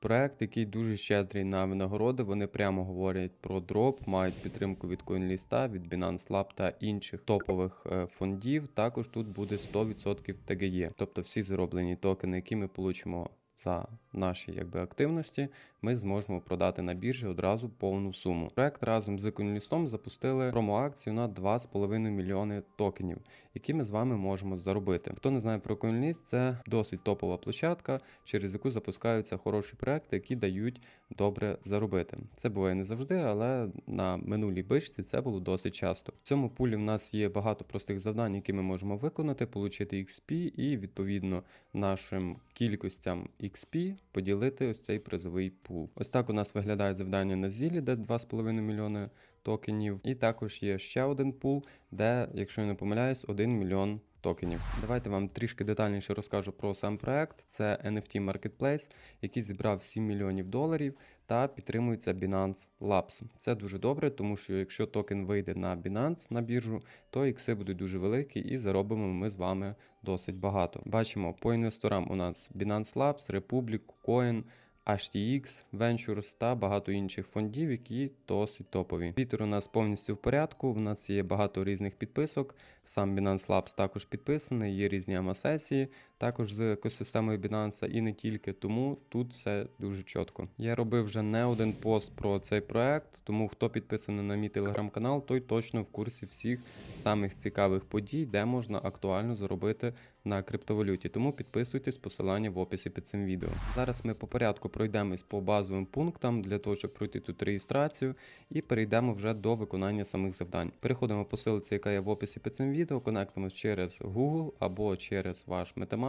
Проект, який дуже щедрий на винагороди, вони прямо говорять про дроп, мають підтримку від CoinList, від Binance Lab та інших топових е, фондів. Також тут буде 100% TGE, тобто всі зароблені токени, які ми получимо за наші якби активності, ми зможемо продати на біржі одразу повну суму. Проект разом з CoinList запустили промо-акцію на 2,5 мільйони токенів, які ми з вами можемо заробити. Хто не знає про CoinList, це досить топова площадка, через яку запускаються хороші проекти, які дають добре заробити. Це буває не завжди, але на минулій бичці це було досить часто. В цьому пулі в нас є багато простих завдань, які ми можемо виконати, отримати XP і відповідно нашим кількостям XP поділити ось цей призовий пул. Ось так у нас виглядає завдання на зілі, де 2,5 мільйони токенів. І також є ще один пул, де, якщо я не помиляюсь, 1 мільйон токенів. Давайте вам трішки детальніше розкажу про сам проект. Це NFT Marketplace, який зібрав 7 мільйонів доларів та підтримується Binance Labs. Це дуже добре, тому що якщо токен вийде на Binance на біржу, то ікси будуть дуже великі і заробимо ми з вами досить багато. Бачимо по інвесторам у нас Binance Labs, Republic, Coin, HTX, Ventures та багато інших фондів, які досить топові. Твіттер у нас повністю в порядку. В нас є багато різних підписок. Сам Binance Labs також підписаний, є різні АМА-сесії, також з екосистемою Binance і не тільки. Тому тут все дуже чітко. Я робив вже не один пост про цей проект, тому хто підписаний на мій телеграм-канал, той точно в курсі всіх самих цікавих подій, де можна актуально заробити на криптовалюті. Тому підписуйтесь, посилання в описі під цим відео. Зараз ми по порядку пройдемось по базовим пунктам для того, щоб пройти тут реєстрацію, і перейдемо вже до виконання самих завдань. Переходимо по яка є в описі під цим відео, конектимось через Google або через ваш Metamask.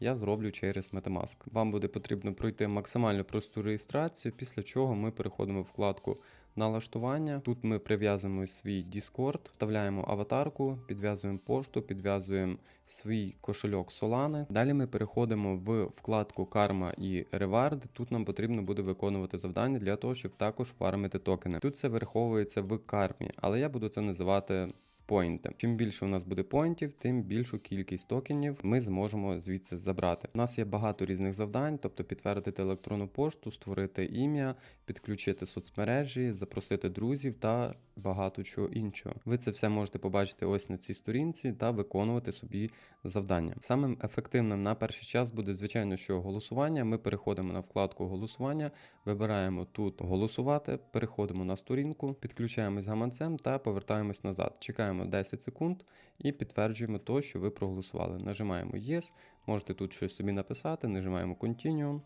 Я зроблю через Metamask. Вам буде потрібно пройти максимально просту реєстрацію, після чого ми переходимо в вкладку налаштування. Тут ми прив'язуємо свій Discord, вставляємо аватарку, підв'язуємо пошту, підв'язуємо свій кошельок Solana. Далі ми переходимо в вкладку Карма і Reward. Тут нам потрібно буде виконувати завдання для того, щоб також фармити токени. Тут це враховується в кармі, але я буду це називати. Поінти. Чим більше у нас буде поінтів, тим більшу кількість токенів ми зможемо звідси забрати. У нас є багато різних завдань, тобто підтвердити електронну пошту, створити ім'я, підключити соцмережі, запросити друзів та багато чого іншого. Ви це все можете побачити ось на цій сторінці та виконувати собі завдання. Самим ефективним на перший час буде, звичайно, що голосування. Ми переходимо на вкладку голосування, вибираємо тут голосувати, переходимо на сторінку, підключаємось гаманцем та повертаємось назад. Чекаємо 10 секунд і підтверджуємо то, що ви проголосували. Нажимаємо Yes, можете тут щось собі написати, нажимаємо Continue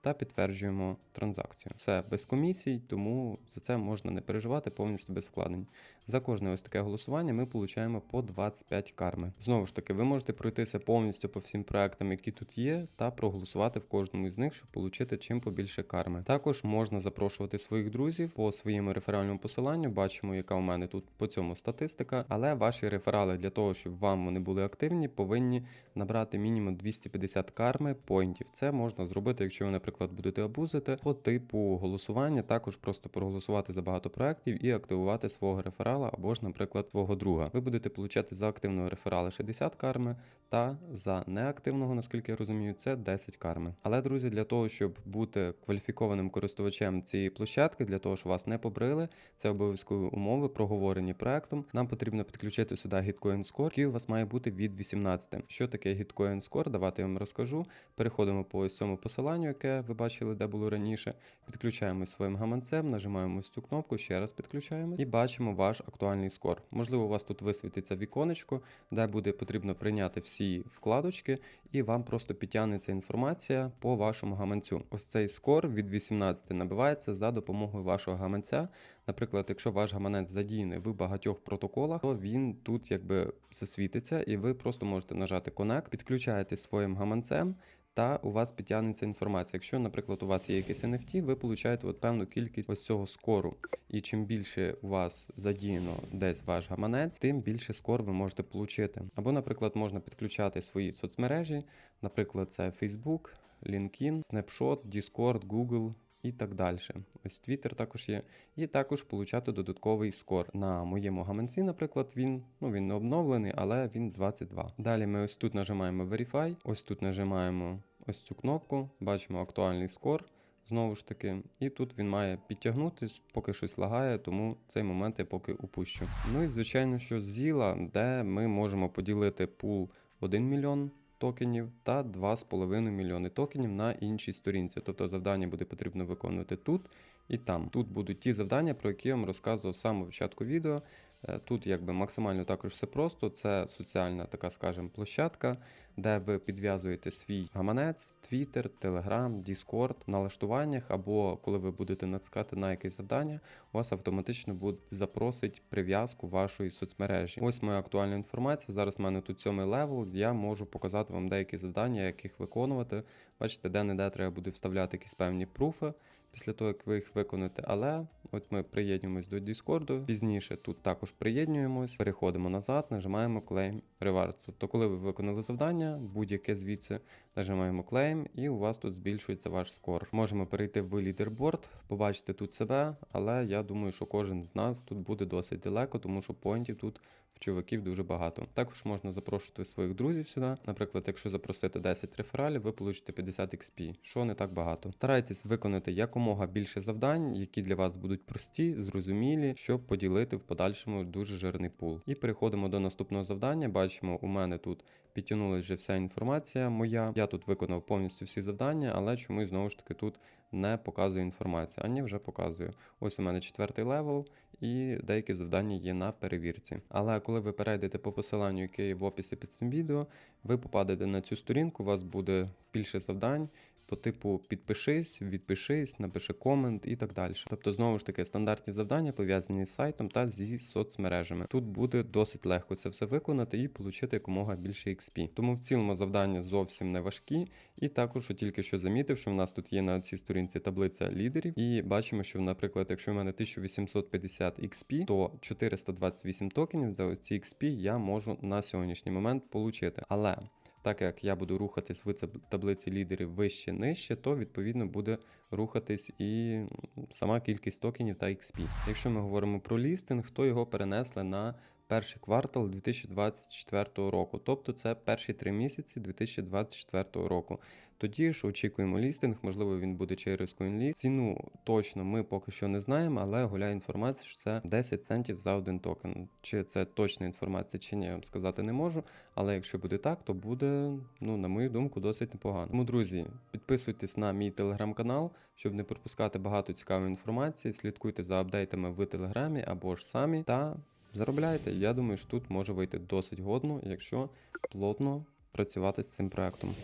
та підтверджуємо транзакцію. Все без комісій, тому за це можна не переживати повністю без вкладень. За кожне ось таке голосування ми получаємо по 25 карми. Знову ж таки, ви можете пройтися повністю по всім проектам, які тут є, та проголосувати в кожному з них, щоб отримати чим побільше карми. Також можна запрошувати своїх друзів по своєму реферальному посиланню. Бачимо, яка у мене тут по цьому статистика. Але ваші реферали для того, щоб вам вони були активні, повинні набрати мінімум 250 карми поінтів. Це можна зробити, якщо ви, наприклад, будете абузити по типу голосування, також просто проголосувати за багато проектів і активувати свого реферала або ж, наприклад, свого друга. Ви будете получати за активного реферала 60 карми, та за неактивного, наскільки я розумію, це 10 карми. Але, друзі, для того, щоб бути кваліфікованим користувачем цієї площадки, для того, щоб вас не побрили, це обов'язкові умови, проговорені проектом. Нам потрібно підключити сюди Gitcoin Score, який у вас має бути від 18. Що таке Gitcoin Score? Давайте я вам розкажу. Переходимо по цьому посиланню, яке ви бачили, де було раніше. Підключаємось своїм гаманцем, нажимаємо цю кнопку, ще раз підключаємо і бачимо ваш актуальний скор. Можливо, у вас тут висвітиться віконечко, де буде потрібно прийняти всі вкладочки, і вам просто підтягнеться інформація по вашому гаманцю. Ось цей скор від 18 набивається за допомогою вашого гаманця. Наприклад, якщо ваш гаманець задіяний в багатьох протоколах, то він тут якби засвітиться, і ви просто можете нажати Connect, підключаєтесь своїм гаманцем. Та у вас підтягнеться інформація. Якщо, наприклад, у вас є якийсь NFT, ви получаєте от певну кількість ось цього скору. І чим більше у вас задіяно десь ваш гаманець, тим більше скор ви можете отримати. Або, наприклад, можна підключати свої соцмережі, наприклад, це Facebook, LinkedIn, Snapshot, Discord, Google. І так далі. Ось Twitter також є. І також получати додатковий скор. На моєму гаманці, наприклад, він ну він не обновлений, але він 22. Далі ми ось тут нажимаємо Verify, ось тут нажимаємо ось цю кнопку, бачимо актуальний скор. знову ж таки, і тут він має підтягнутись, поки щось лагає, тому цей момент я поки упущу. Ну і звичайно, що зіла, де ми можемо поділити пул 1 мільйон. Токенів та 2,5 мільйони токенів на іншій сторінці. Тобто завдання буде потрібно виконувати тут і там. Тут будуть ті завдання, про які я вам розказував самого початку відео. Е, Тут якби максимально також все просто. Це соціальна така, скажімо, площадка, де ви підв'язуєте свій гаманець, Twitter, Telegram, Discord в налаштуваннях, або коли ви будете натискати на якесь завдання, у вас автоматично буде запросить прив'язку вашої соцмережі. Ось моя актуальна інформація. Зараз в мене тут сьомий левел. Я можу показати вам деякі завдання, як їх виконувати. Бачите, де-не-де треба буде вставляти якісь певні пруфи після того, як ви їх виконаєте. Але от ми приєднуємось до Discord. Пізніше тут також приєднуємось, переходимо назад, нажимаємо Claim Rewards. Тобто, коли ви виконали завдання, будь-яке звідси, нажимаємо Claim, і у вас тут збільшується ваш скор. Можемо перейти в лідерборд, побачити тут себе, але я думаю, що кожен з нас тут буде досить далеко, тому що поінтів тут в чуваків дуже багато. Також можна запрошувати своїх друзів сюди. Наприклад, якщо запросити 10 рефералів, ви получите 50 XP, що не так багато. Старайтесь виконати якомога більше завдань, які для вас будуть прості, зрозумілі, щоб поділити в подальшому дуже жирний пул. І переходимо до наступного завдання. Бачимо, у мене тут підтягнулася вже вся інформація моя. Я тут виконав повністю всі завдання, але чомусь знову ж таки тут не показує інформацію. Ані вже показую. Ось у мене четвертий левел, і деякі завдання є на перевірці. Але коли ви перейдете по посиланню, яке є в описі під цим відео, ви попадете на цю сторінку, у вас буде більше завдань. По типу підпишись, відпишись, напиши комент і так далі. Тобто, знову ж таки, стандартні завдання пов'язані з сайтом та зі соцмережами. Тут буде досить легко це все виконати і отримати якомога більше XP. Тому в цілому завдання зовсім не важкі. І також тільки що замітив, що в нас тут є на цій сторінці таблиця лідерів. І бачимо, що, наприклад, якщо в мене 1850 XP, то 428 токенів за ці XP я можу на сьогоднішній момент отримати. Але так як я буду рухатись в таблиці лідерів вище нижче, то відповідно буде рухатись і сама кількість токенів та XP. Якщо ми говоримо про лістинг, то його перенесли на перший квартал 2024 року, тобто це перші три місяці 2024 року. Тоді ж очікуємо лістинг, можливо, він буде через CoinList. Ціну точно ми поки що не знаємо, але гуляє інформація, що це 10 центів за один токен. Чи це точна інформація, чи ні, я вам сказати не можу. Але якщо буде так, то буде, ну, на мою думку, досить непогано. Тому, друзі, підписуйтесь на мій телеграм-канал, щоб не пропускати багато цікавої інформації. Слідкуйте за апдейтами в телеграмі або ж самі та заробляйте. Я думаю, що тут може вийти досить годно, якщо плотно працювати з цим проектом.